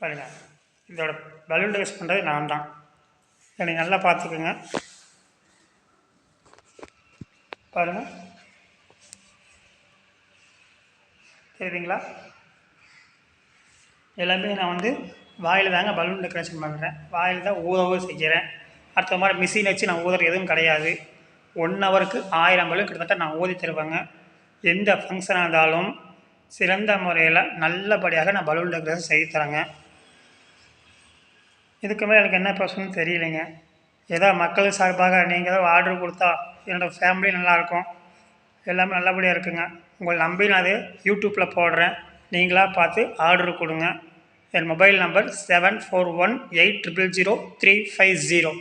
பாருங்கள் இதோட balloon decoration பண்ணுறது நான் தான் என்னை நல்லா பார்த்துக்குங்க. பாருங்கள் தெரியுதுங்களா? எல்லாமே நான் வந்து வாயில் தாங்க பலூன் டெக்கரேஷன் பண்ணுறேன் வாயில் தான் ஊதவும் செய்கிறேன். அடுத்த மாதிரி மிஷின் வச்சு நான் ஊதுறது எதுவும் கிடையாது. ஒன் ஹவருக்கு ஆயிரம் பலூன் கிட்டத்தட்ட நான் ஊதி தருவேங்க. எந்த ஃபங்க்ஷனாக இருந்தாலும் சிறந்த முறையில் நல்லபடியாக நான் பலூன் டெக்கரேஷன் செய்து தரேங்க. இதுக்கு மேலே எனக்கு என்ன பேசணும்னு தெரியலைங்க. ஏதோ மக்கள் சார்பாக நீங்கள் ஏதோ ஆர்டர் கொடுத்தா என்னோடய ஃபேமிலி நல்லாயிருக்கும் எல்லாமே நல்லபடியாக இருக்குங்க. உங்களை நம்பி நான் அது யூடியூப்பில் போடுறேன். நீங்களாக பார்த்து ஆர்டர் கொடுங்க. என் mobile number seven four one eight triple zero three five zero